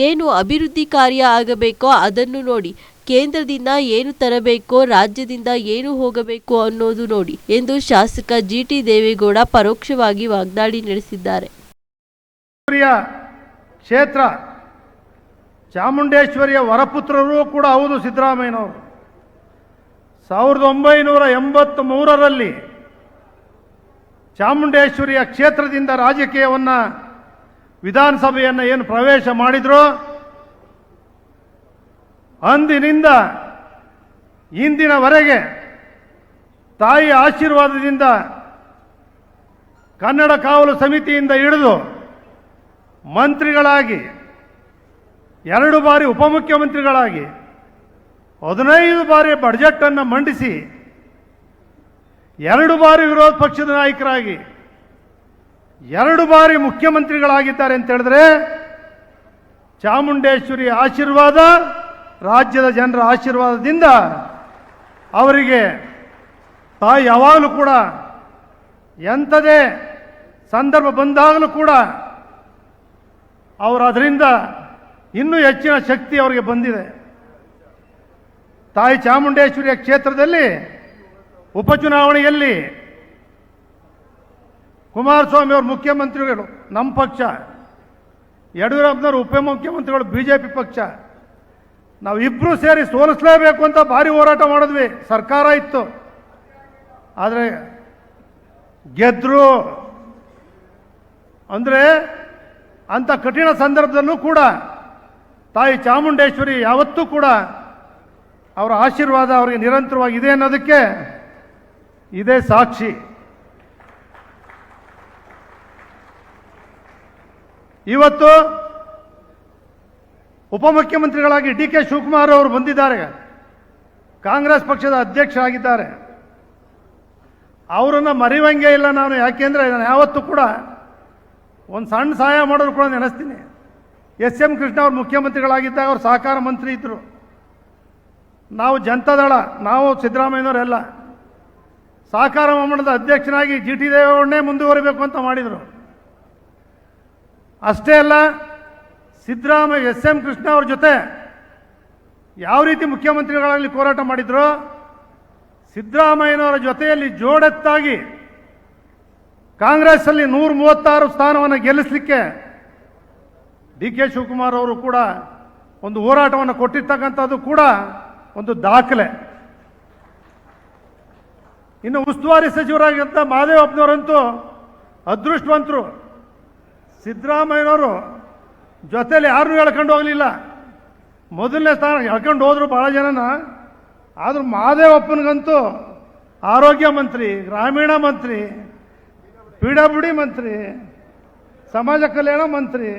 ಏನು ಅಭಿವೃದ್ಧಿ ಕಾರ್ಯ ಆಗಬೇಕೋ ಅದನ್ನು ನೋಡಿ. ಕೇಂದ್ರದಿಂದ ಏನು ತರಬೇಕೋ, ರಾಜ್ಯದಿಂದ ಏನು ಹೋಗಬೇಕು ಅನ್ನೋದು ನೋಡಿ ಎಂದು ಶಾಸಕ ಜಿಟಿ ದೇವೇಗೌಡ ಪರೋಕ್ಷವಾಗಿ ವಾಗ್ದಾಳಿ ನಡೆಸಿದ್ದಾರೆ. ಕ್ಷೇತ್ರ, ಚಾಮುಂಡೇಶ್ವರಿಯ ವರಪುತ್ರರು ಕೂಡ ಹೌದು ಸಿದ್ದರಾಮಯ್ಯನವರು. ಸಾವಿರದ ಒಂಬೈನೂರ ಎಂಬತ್ತ್ ಮೂರರಲ್ಲಿ ಚಾಮುಂಡೇಶ್ವರಿಯ ಕ್ಷೇತ್ರದಿಂದ ರಾಜಕೀಯವನ್ನು ವಿಧಾನಸಭೆಯನ್ನು ಏನು ಪ್ರವೇಶ ಮಾಡಿದ್ರು, ಅಂದಿನಿಂದ ಇಂದಿನವರೆಗೆ ತಾಯಿ ಆಶೀರ್ವಾದದಿಂದ ಕನ್ನಡ ಕಾವಲು ಸಮಿತಿಯಿಂದ ಹಿಡಿದು ಮಂತ್ರಿಗಳಾಗಿ, ಎರಡು ಬಾರಿ ಉಪಮುಖ್ಯಮಂತ್ರಿಗಳಾಗಿ, ಹದಿನೈದು ಬಾರಿ ಬಡ್ಜೆಟನ್ನು ಮಂಡಿಸಿ ಎರಡು ಬಾರಿ ವಿರೋಧ ಪಕ್ಷದ ನಾಯಕರಾಗಿ, ಎರಡು ಬಾರಿ ಮುಖ್ಯಮಂತ್ರಿಗಳಾಗಿದ್ದಾರೆ ಅಂತ ಹೇಳಿದ್ರೆ, ಚಾಮುಂಡೇಶ್ವರಿ ಆಶೀರ್ವಾದ, ರಾಜ್ಯದ ಜನರ ಆಶೀರ್ವಾದದಿಂದ ಅವರಿಗೆ ತಾಯಿ ಯಾವಾಗಲೂ ಕೂಡ ಎಂಥದೇ ಸಂದರ್ಭ ಬಂದಾಗಲೂ ಕೂಡ ಅವರು ಅದರಿಂದ ಇನ್ನೂ ಹೆಚ್ಚಿನ ಶಕ್ತಿ ಅವರಿಗೆ ಬಂದಿದೆ. ತಾಯಿ ಚಾಮುಂಡೇಶ್ವರಿಯ ಕ್ಷೇತ್ರದಲ್ಲಿ ಉಪಚುನಾವಣೆಯಲ್ಲಿ ಕುಮಾರಸ್ವಾಮಿ ಅವರು ಮುಖ್ಯಮಂತ್ರಿಗಳು ನಮ್ಮ ಪಕ್ಷ, ಯಡಿಯೂರಪ್ಪನವರು ಉಪಮುಖ್ಯಮಂತ್ರಿಗಳು ಬಿ ಜೆ ಪಿ ಪಕ್ಷ, ನಾವು ಇಬ್ಬರು ಸೇರಿ ಸೋಲಿಸಲೇಬೇಕು ಅಂತ ಭಾರಿ ಹೋರಾಟ ಮಾಡಿದ್ವಿ. ಸರ್ಕಾರ ಇತ್ತು. ಆದರೆ ಗೆದ್ರು. ಅಂದರೆ ಅಂಥ ಕಠಿಣ ಸಂದರ್ಭದಲ್ಲೂ ಕೂಡ ತಾಯಿ ಚಾಮುಂಡೇಶ್ವರಿ ಯಾವತ್ತೂ ಕೂಡ ಅವರ ಆಶೀರ್ವಾದ ಅವರಿಗೆ ನಿರಂತರವಾಗಿ ಇದೆ ಅನ್ನೋದಕ್ಕೆ ಇದೇ ಸಾಕ್ಷಿ. ಇವತ್ತು ಉಪಮುಖ್ಯಮಂತ್ರಿಗಳಾಗಿ ಡಿ ಕೆ ಶಿವಕುಮಾರ್ ಅವರು ಬಂದಿದ್ದಾರೆ. ಕಾಂಗ್ರೆಸ್ ಪಕ್ಷದ ಅಧ್ಯಕ್ಷ ಆಗಿದ್ದಾರೆ ಅವರನ್ನು ಮರೆಯುವಂಗೆ ಇಲ್ಲ ನಾನು ಯಾಕೆಂದರೆ ನಾನು ಯಾವತ್ತೂ ಕೂಡ ಒಂದು ಸಣ್ಣ ಸಹಾಯ ಮಾಡೋರು ಕೂಡ ನೆನೆಸ್ತೀನಿ. ಎಸ್ ಎಂ ಕೃಷ್ಣ ಅವರು ಮುಖ್ಯಮಂತ್ರಿಗಳಾಗಿದ್ದಾಗ ಅವರು ಸಹಕಾರ ಮಂತ್ರಿ ಇದ್ದರು ನಾವು ಜನತಾದಳ, ನಾವು ಸಿದ್ದರಾಮಯ್ಯನವರೆಲ್ಲ ಸಹಕಾರ ಮಂಡಳದ ಅಧ್ಯಕ್ಷನಾಗಿ ಜಿ ಟಿ ದೇವೇಗೌಡನೇ ಮುಂದುವರಿಬೇಕು ಅಂತ ಮಾಡಿದರು. ಅಷ್ಟೇ ಅಲ್ಲ ಸಿದ್ದರಾಮಯ್ಯ ಎಸ್ ಎಂ ಕೃಷ್ಣ ಅವ್ರ ಜೊತೆ ಯಾವ ರೀತಿ ಮುಖ್ಯಮಂತ್ರಿಗಳಾಗಲಿ ಹೋರಾಟ ಮಾಡಿದ್ರು, ಸಿದ್ದರಾಮಯ್ಯನವರ ಜೊತೆಯಲ್ಲಿ ಜೋಡೆತ್ತಾಗಿ ಕಾಂಗ್ರೆಸ್ಸಲ್ಲಿ ನೂರ ಮೂವತ್ತಾರು ಸ್ಥಾನವನ್ನು ಗೆಲ್ಲಿಸಲಿಕ್ಕೆ ಡಿ ಕೆ ಶಿವಕುಮಾರ್ ಅವರು ಕೂಡ ಒಂದು ಹೋರಾಟವನ್ನು ಕೊಟ್ಟಿರ್ತಕ್ಕಂಥದ್ದು ಕೂಡ ಒಂದು ದಾಖಲೆ. ಇನ್ನು ಉಸ್ತುವಾರಿ ಸಚಿವರಾಗಿದ್ದ ಮಹದೇವಪ್ಪನವರಂತೂ ಅದೃಷ್ಟವಂತರು. ಸಿದ್ದರಾಮಯ್ಯನವರು ಜೊತೆಯಲ್ಲಿ ಯಾರನ್ನೂ ಹೇಳ್ಕೊಂಡು ಹೋಗಲಿಲ್ಲ. ಮೊದಲನೇ ಸ್ಥಾನ ಹೇಳ್ಕೊಂಡು ಹೋದರು ಭಾಳ ಜನನ. ಆದರೂ ಮಹದೇವಪ್ಪನಿಗಂತೂ ಆರೋಗ್ಯ ಮಂತ್ರಿ, ಗ್ರಾಮೀಣ ಮಂತ್ರಿ, ಪಿ ಡಬ್ಲ್ಯೂ ಡಿ ಮಂತ್ರಿ, ಸಮಾಜ ಕಲ್ಯಾಣ ಮಂತ್ರಿ,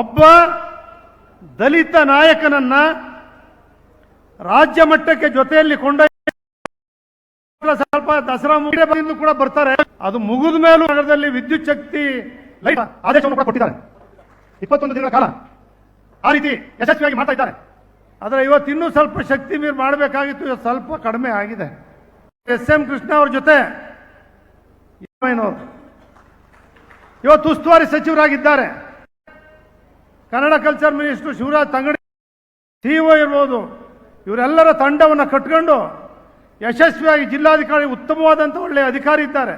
ಒಬ್ಬ ದಲಿತ ನಾಯಕನನ್ನು ರಾಜ್ಯ ಮಟ್ಟಕ್ಕೆ ಜೊತೆಯಲ್ಲಿ ಕೊಂಡೊಯ್ಯ ಸ್ವಲ್ಪ ದಸರಾ ಮುಗಿದ ಕೂಡ ಬರ್ತಾರೆ. ಅದು ಮುಗಿದ ಮೇಲೂ ನಗರದಲ್ಲಿ ವಿದ್ಯುತ್ ಶಕ್ತಿ ಲೈಟ್ ಆದೇಶವನ್ನು ಕೊಟ್ಟಿದ್ದಾರೆ. ಇಪ್ಪತ್ತೊಂದು ದಿನಗಳ ಕಾಲ ಆ ರೀತಿ ಯಶಸ್ವಿಯಾಗಿ ಮಾಡ್ತಾ ಇದ್ದಾರೆ. ಆದರೆ ಇವತ್ತು ಇನ್ನೂ ಸ್ವಲ್ಪ ಶಕ್ತಿ ಮೀರಿ ಮಾಡಬೇಕಾಗಿತ್ತು, ಇವತ್ತು ಸ್ವಲ್ಪ ಕಡಿಮೆ ಆಗಿದೆ. ಎಸ್ ಎಂ ಕೃಷ್ಣ ಅವ್ರ ಜೊತೆ ಇವತ್ತು ಉಸ್ತುವಾರಿ ಸಚಿವರಾಗಿದ್ದಾರೆ. Kannada culture minister Shivaraj Tangadi, CEO ಇರ್ಬೋದು. ಇವರೆಲ್ಲರ ತಂಡವನ್ನು ಕಟ್ಕೊಂಡು ಯಶಸ್ವಿಯಾಗಿ ಜಿಲ್ಲಾಧಿಕಾರಿ ಉತ್ತಮವಾದಂಥ ಒಳ್ಳೆಯ ಅಧಿಕಾರಿ ಇದ್ದಾರೆ.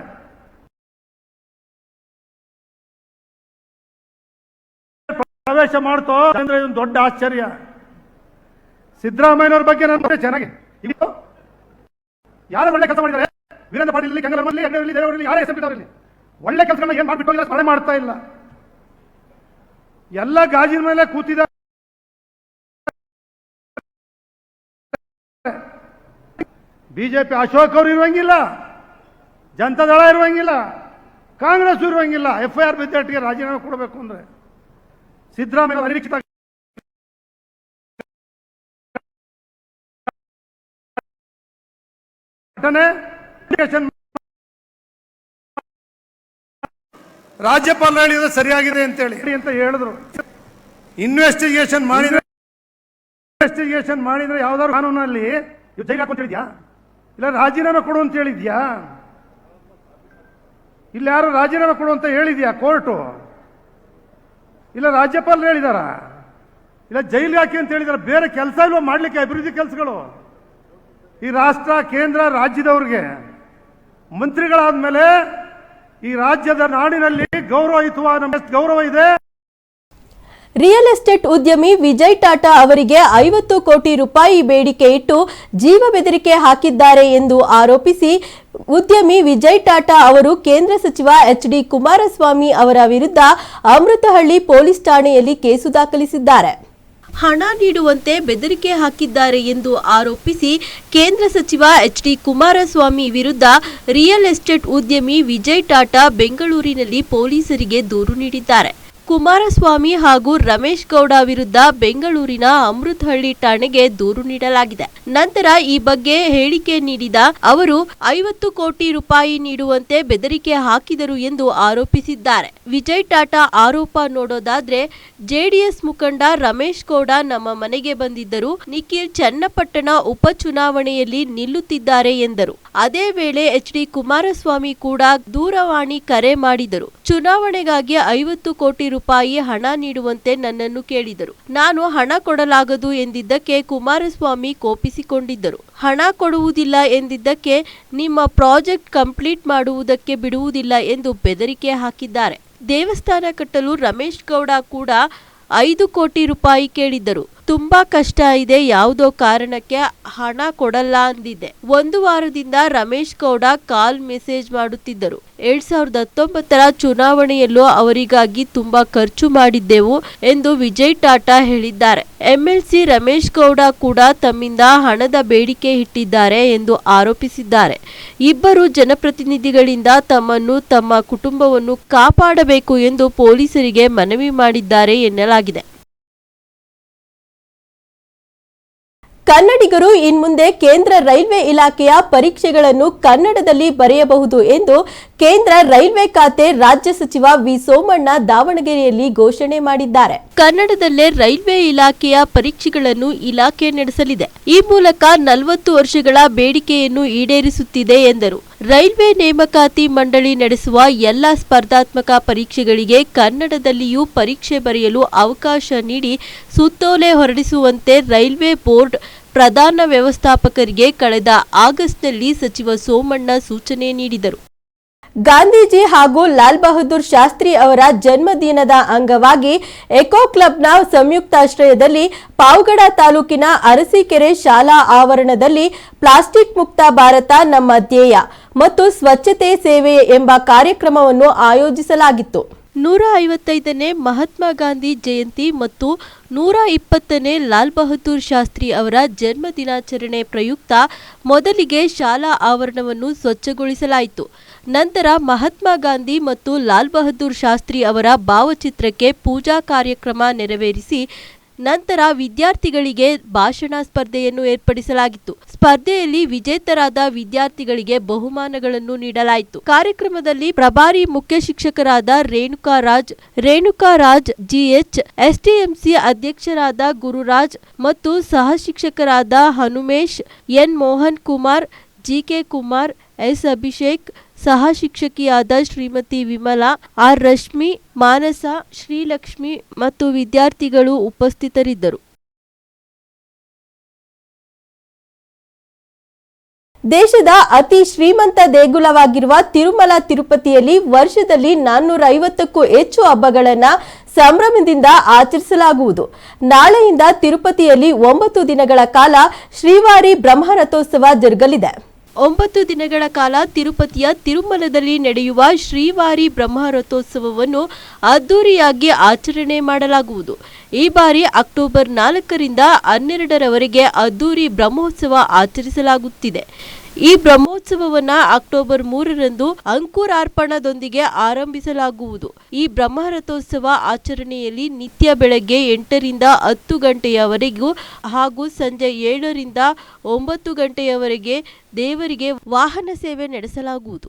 ಪ್ರವೇಶ ಮಾಡ್ತೋ ಅಂದ್ರೆ ಇದೊಂದು ದೊಡ್ಡ ಆಶ್ಚರ್ಯ. ಸಿದ್ದರಾಮಯ್ಯನವ್ರ ಬಗ್ಗೆ ನನ್ನ ಚೆನ್ನಾಗಿ. ಯಾರು ಒಳ್ಳೆ ಕೆಲಸ ಮಾಡಿದ್ದಾರೆ? ವೀರೇಂದ್ರ ಪಾಟೀಲ್ ಗಂಗರಮಲ್ಲಿ ಹೆಗಡೆಯಲ್ಲಿ ದೇವರಲ್ಲಿ ಯಾರೇ ಹೆಸರು ಇರಲಿ. ಒಳ್ಳೆ ಕೆಲಸಗಳನ್ನ ಏನ್ ಮಾಡ್ಬಿಟ್ಟು ಸ್ಮರಣೆ ಮಾಡ್ತಾ ಇಲ್ಲ. ಎಲ್ಲ ಗಾಜಿನ ಮೇಲೆ ಕೂತಿದ್ದಾರೆ. ಬಿಜೆಪಿ ಅಶೋಕ್ ಅವರು ಇರುವಂಗಿಲ್ಲ ಜನತಾದಳ ಇರುವಂಗಿಲ್ಲ ಕಾಂಗ್ರೆಸ್ ಇರುವಂಗಿಲ್ಲ ಎಫ್ ಐ ಆರ್ ವಿದ್ಯಾರ್ಥಿಗೆ ರಾಜೀನಾಮೆ ಕೊಡಬೇಕು ಅಂದ್ರೆ. ಸಿದ್ದರಾಮಯ್ಯ ಅನಿರೀಕ್ಷಿತ ಘಟನೆ ರಾಜ್ಯಪಾಲರು ಹೇಳಿದ್ರೆ ಸರಿಯಾಗಿದೆ ಅಂತೇಳಿ. ಅಂತ ಹೇಳಿದ್ರು. ಇನ್ವೆಸ್ಟಿಗೇಷನ್ ಮಾಡಿದ್ರೆ ಇನ್ವೆಸ್ಟಿಗೇಷನ್ ಮಾಡಿದ್ರೆ ಯಾವ್ದಾದ್ರು ಕಾನೂನಲ್ಲಿ ಇವ್ ಜೈಲು ಹಾಕೊಂತಿದ್ಯಾ ಇಲ್ಲ, ರಾಜೀನಾಮೆ ಕೊಡು ಅಂತ ಹೇಳಿದ್ಯಾ? ಇಲ್ಲ, ಯಾರು ರಾಜೀನಾಮೆ ಕೊಡು ಅಂತ ಹೇಳಿದ್ಯಾ ಕೋರ್ಟು? ಇಲ್ಲ, ರಾಜ್ಯಪಾಲರು ಹೇಳಿದಾರ? ಇಲ್ಲ ಜೈಲಿಗೆ ಹಾಕಿ ಅಂತ ಹೇಳಿದಾರ? ಬೇರೆ ಕೆಲಸ ಇಲ್ವಾ ಮಾಡ್ಲಿಕ್ಕೆ ಅಭಿವೃದ್ಧಿ ಕೆಲಸಗಳು? ಈ ರಾಷ್ಟ್ರ, ಕೇಂದ್ರ, ರಾಜ್ಯದವ್ರಿಗೆ ಮಂತ್ರಿಗಳಾದ್ಮೇಲೆ ಈ ರಾಜ್ಯದ ನಾಡಿನಲ್ಲಿ ಗೌರವಯುತವಾದ ನಮ್ಮ ಗೌರವ ಇದೆ. ರಿಯಲ್ ಎಸ್ಟೇಟ್ ಉದ್ಯಮಿ ವಿಜಯ್ ಟಾಟಾ ಅವರಿಗೆ ಐವತ್ತು ಕೋಟಿ ರೂಪಾಯಿ ಬೇಡಿಕೆ ಇಟ್ಟು ಜೀವ ಬೆದರಿಕೆ ಹಾಕಿದ್ದಾರೆ ಎಂದು ಆರೋಪಿಸಿ ಉದ್ಯಮಿ ವಿಜಯ್ ಟಾಟಾ ಅವರು ಕೇಂದ್ರ ಸಚಿವ ಎಚ್ ಡಿ ಕುಮಾರಸ್ವಾಮಿ ಅವರ ವಿರುದ್ಧ ಅಮೃತಹಳ್ಳಿ ಪೊಲೀಸ್ ಠಾಣೆಯಲ್ಲಿ ಕೇಸು ದಾಖಲಿಸಿದ್ದಾರೆ. ಹಣ ನೀಡುವಂತೆ ಬೆದರಿಕೆ ಹಾಕಿದ್ದಾರೆ ಎಂದು ಆರೋಪಿಸಿ ಕೇಂದ್ರ ಸಚಿವ ಎಚ್ ಡಿ ಕುಮಾರಸ್ವಾಮಿ ವಿರುದ್ಧ ರಿಯಲ್ ಎಸ್ಟೇಟ್ ಉದ್ಯಮಿ ವಿಜಯ್ ಟಾಟಾ ಬೆಂಗಳೂರಿನಲ್ಲಿ ಪೊಲೀಸರಿಗೆ ದೂರು ನೀಡಿದ್ದಾರೆ. ಕುಮಾರಸ್ವಾಮಿ ಹಾಗೂ ರಮೇಶ್ ಗೌಡ ವಿರುದ್ಧ ಬೆಂಗಳೂರಿನ ಅಮೃತಹಳ್ಳಿ ಠಾಣೆಗೆ ದೂರು ನೀಡಲಾಗಿದೆ. ನಂತರ ಈ ಬಗ್ಗೆ ಹೇಳಿಕೆ ನೀಡಿದ ಅವರು, ಐವತ್ತು ಕೋಟಿ ರೂಪಾಯಿ ನೀಡುವಂತೆ ಬೆದರಿಕೆ ಹಾಕಿದರು ಎಂದು ಆರೋಪಿಸಿದ್ದಾರೆ. ವಿಜಯ್ ಟಾಟಾ ಆರೋಪ ನೋಡೋದಾದ್ರೆ, ಜೆಡಿಎಸ್ ಮುಖಂಡ ರಮೇಶ್ ಗೌಡ ನಮ್ಮ ಮನೆಗೆ ಬಂದಿದ್ದರು, ನಿಖಿಲ್ ಚನ್ನಪಟ್ಟಣ ಉಪಚುನಾವಣೆಯಲ್ಲಿ ನಿಲ್ಲುತ್ತಿದ್ದಾರೆ ಎಂದರು. ಅದೇ ವೇಳೆ ಎಚ್ ಡಿ ಕುಮಾರಸ್ವಾಮಿ ಕೂಡ ದೂರವಾಣಿ ಕರೆ ಮಾಡಿದರು. ಚುನಾವಣೆಗಾಗಿ ಐವತ್ತು ಕೋಟಿ ರೂಪಾಯಿ ಹಣ ನೀಡುವಂತೆ ನನ್ನನ್ನು ಕೇಳಿದರು. ನಾನು ಹಣ ಕೊಡಲಾಗದು ಎಂದಿದ್ದಕ್ಕೆ ಕುಮಾರಸ್ವಾಮಿ ಕೋಪಿಸಿಕೊಂಡಿದ್ದರು. ಹಣ ಕೊಡುವುದಿಲ್ಲ ಎಂದಿದ್ದಕ್ಕೆ ನಿಮ್ಮ ಪ್ರಾಜೆಕ್ಟ್ ಕಂಪ್ಲೀಟ್ ಮಾಡುವುದಕ್ಕೆ ಬಿಡುವುದಿಲ್ಲ ಎಂದು ಬೆದರಿಕೆ ಹಾಕಿದ್ದಾರೆ. ದೇವಸ್ಥಾನ ಕಟ್ಟಲು ರಮೇಶ್ ಗೌಡ ಕೂಡ ಐದು ಕೋಟಿ ರೂಪಾಯಿ ಕೇಳಿದ್ದರು. ತುಂಬಾ ಕಷ್ಟ ಇದೆ ಯಾವುದೋ ಕಾರಣಕ್ಕೆ ಹಣ ಕೊಡಲ್ಲ ಅಂದಿದ್ದೆ. ಒಂದು ವಾರದಿಂದ ರಮೇಶ್ ಗೌಡ ಕಾಲ್ ಮೆಸೇಜ್ ಮಾಡುತ್ತಿದ್ದರು. ಎರಡ್ ಸಾವಿರದ ಹತ್ತೊಂಬತ್ತರ ಚುನಾವಣೆಯಲ್ಲೂ ಅವರಿಗಾಗಿ ತುಂಬಾ ಖರ್ಚು ಮಾಡಿದ್ದೆವು ಎಂದು ವಿಜಯ್ ಟಾಟಾ ಹೇಳಿದ್ದಾರೆ. ಎಂಎಲ್ಸಿ ರಮೇಶ್ ಗೌಡ ಕೂಡ ತಮ್ಮಿಂದ ಹಣದ ಬೇಡಿಕೆ ಇಟ್ಟಿದ್ದಾರೆ ಎಂದು ಆರೋಪಿಸಿದ್ದಾರೆ. ಇಬ್ಬರು ಜನಪ್ರತಿನಿಧಿಗಳಿಂದ ತಮ್ಮನ್ನು ತಮ್ಮ ಕುಟುಂಬವನ್ನು ಕಾಪಾಡಬೇಕು ಎಂದು ಪೊಲೀಸರಿಗೆ ಮನವಿ ಮಾಡಿದ್ದಾರೆ ಎನ್ನಲಾಗಿದೆ. ಕನ್ನಡಿಗರು ಇನ್ಮುಂದೆ ಕೇಂದ್ರ ರೈಲ್ವೆ ಇಲಾಖೆಯ ಪರೀಕ್ಷೆಗಳನ್ನು ಕನ್ನಡದಲ್ಲಿ ಬರೆಯಬಹುದು ಎಂದು ಕೇಂದ್ರ ರೈಲ್ವೆ ಖಾತೆ ರಾಜ್ಯ ಸಚಿವ ವಿ ಸೋಮಣ್ಣ ದಾವಣಗೆರೆಯಲ್ಲಿ ಘೋಷಣೆ ಮಾಡಿದ್ದಾರೆ. ಕನ್ನಡದಲ್ಲೇ ರೈಲ್ವೆ ಇಲಾಖೆಯ ಪರೀಕ್ಷೆಗಳನ್ನು ಇಲಾಖೆ ನಡೆಸಲಿದೆ. ಈ ಮೂಲಕ ನಲವತ್ತು ವರ್ಷಗಳ ಬೇಡಿಕೆಯನ್ನು ಈಡೇರಿಸುತ್ತಿದೆ ಎಂದರು. ರೈಲ್ವೆ ನೇಮಕಾತಿ ಮಂಡಳಿ ನಡೆಸುವ ಎಲ್ಲ ಸ್ಪರ್ಧಾತ್ಮಕ ಪರೀಕ್ಷೆಗಳಿಗೆ ಕನ್ನಡದಲ್ಲಿಯೂ ಪರೀಕ್ಷೆ ಬರೆಯಲು ಅವಕಾಶ ನೀಡಿ ಸುತ್ತೋಲೆ ಹೊರಡಿಸುವಂತೆ ರೈಲ್ವೆ ಬೋರ್ಡ್ ಪ್ರಧಾನ ವ್ಯವಸ್ಥಾಪಕರಿಗೆ ಕಳೆದ ಆಗಸ್ಟ್ನಲ್ಲಿ ಸಚಿವ ಸೋಮಣ್ಣ ಸೂಚನೆ ನೀಡಿದರು. ಗಾಂಧೀಜಿ ಹಾಗೂ ಲಾಲ್ ಬಹದ್ದೂರ್ ಶಾಸ್ತ್ರಿ ಅವರ ಜನ್ಮದಿನದ ಅಂಗವಾಗಿ ಎಕೋ ಕ್ಲಬ್ನ ಸಂಯುಕ್ತಾಶ್ರಯದಲ್ಲಿ ಪಾವಗಡ ತಾಲೂಕಿನ ಅರಸೀಕೆರೆ ಶಾಲಾ ಆವರಣದಲ್ಲಿ ಪ್ಲಾಸ್ಟಿಕ್ ಮುಕ್ತ ಭಾರತ ನಮ್ಮ ಧ್ಯೇಯ ಮತ್ತು ಸ್ವಚ್ಛತೆ ಸೇವೆ ಎಂಬ ಕಾರ್ಯಕ್ರಮವನ್ನು ಆಯೋಜಿಸಲಾಗಿತ್ತು. ನೂರ ಐವತ್ತೈದನೇ ಮಹಾತ್ಮ ಗಾಂಧಿ ಜಯಂತಿ ಮತ್ತು ನೂರ ಇಪ್ಪತ್ತನೇ ಲಾಲ್ ಬಹದ್ದೂರ್ ಶಾಸ್ತ್ರಿ ಅವರ ಜನ್ಮ ದಿನಾಚರಣೆ ಪ್ರಯುಕ್ತ ಮೊದಲಿಗೆ ಶಾಲಾ ಆವರಣವನ್ನು ಸ್ವಚ್ಛಗೊಳಿಸಲಾಯಿತು. ನಂತರ ಮಹಾತ್ಮ ಗಾಂಧಿ ಮತ್ತು ಲಾಲ್ ಬಹದ್ದೂರ್ ಶಾಸ್ತ್ರಿ ಅವರ ಭಾವಚಿತ್ರಕ್ಕೆ ಪೂಜಾ ಕಾರ್ಯಕ್ರಮ ನೆರವೇರಿಸಿ, ನಂತರ ವಿದ್ಯಾರ್ಥಿಗಳಿಗೆ ಭಾಷಣ ಸ್ಪರ್ಧೆಯನ್ನು ಏರ್ಪಡಿಸಲಾಗಿತ್ತು. ಸ್ಪರ್ಧೆಯಲ್ಲಿ ವಿಜೇತರಾದ ವಿದ್ಯಾರ್ಥಿಗಳಿಗೆ ಬಹುಮಾನಗಳನ್ನು ನೀಡಲಾಯಿತು. ಕಾರ್ಯಕ್ರಮದಲ್ಲಿ ಪ್ರಭಾರಿ ಮುಖ್ಯ ಶಿಕ್ಷಕರಾದ ರೇಣುಕಾ ರಾಜ್ ರೇಣುಕಾ ರಾಜ್ ಜಿಎಚ್ ಎಸ್ಟಿಎಂಸಿ ಅಧ್ಯಕ್ಷರಾದ ಗುರುರಾಜ್ ಮತ್ತು ಸಹ ಶಿಕ್ಷಕರಾದ Hanumesh, N Mohan Kumar GK Kumar, S Abhishek ಸಹ ಶಿಕ್ಷಕಿಯಾದ ಶ್ರೀಮತಿ ವಿಮಲಾ, ಆರ್. ರಶ್ಮಿ, ಮಾನಸ, ಶ್ರೀಲಕ್ಷ್ಮಿ ಮತ್ತು ವಿದ್ಯಾರ್ಥಿಗಳು ಉಪಸ್ಥಿತರಿದ್ದರು. ದೇಶದ ಅತಿ ಶ್ರೀಮಂತ ದೇಗುಲವಾಗಿರುವ ತಿರುಮಲ ತಿರುಪತಿಯಲ್ಲಿ ವರ್ಷದಲ್ಲಿ ನಾನ್ನೂರ ಐವತ್ತಕ್ಕೂ ಹೆಚ್ಚು ಹಬ್ಬಗಳನ್ನ ಸಂಭ್ರಮದಿಂದ ಆಚರಿಸಲಾಗುವುದು. ನಾಳೆಯಿಂದ ತಿರುಪತಿಯಲ್ಲಿ ಒಂಬತ್ತು ದಿನಗಳ ಕಾಲ ಶ್ರೀವಾರಿ ಬ್ರಹ್ಮರಥೋತ್ಸವ ಜರುಗಲಿದೆ. ಒಂಬತ್ತು ದಿನಗಳ ಕಾಲ ತಿರುಪತಿಯ ತಿರುಮಲದಲ್ಲಿ ನಡೆಯುವ ಶ್ರೀವಾರಿ ಬ್ರಹ್ಮರಥೋತ್ಸವವನ್ನು ಅದ್ದೂರಿಯಾಗಿ ಆಚರಣೆ ಮಾಡಲಾಗುವುದು. ಈ ಬಾರಿ ಅಕ್ಟೋಬರ್ ನಾಲ್ಕರಿಂದ ಹನ್ನೆರಡರವರೆಗೆ ಅದ್ದೂರಿ ಬ್ರಹ್ಮೋತ್ಸವ ಆಚರಿಸಲಾಗುತ್ತಿದೆ. ಈ ಬ್ರಹ್ಮೋತ್ಸವವನ್ನ ಅಕ್ಟೋಬರ್ ಮೂರರಂದು ಅಂಕುರಾರ್ಪಣದೊಂದಿಗೆ ಆರಂಭಿಸಲಾಗುವುದು. ಈ ಬ್ರಹ್ಮರಥೋತ್ಸವ ಆಚರಣೆಯಲ್ಲಿ ನಿತ್ಯ ಬೆಳಗ್ಗೆ ಎಂಟರಿಂದ ಹತ್ತು ಗಂಟೆಯವರೆಗೂ ಹಾಗೂ ಸಂಜೆ ಏಳರಿಂದ ಒಂಬತ್ತು ಗಂಟೆಯವರೆಗೆ ದೇವರಿಗೆ ವಾಹನ ಸೇವೆ ನಡೆಸಲಾಗುವುದು.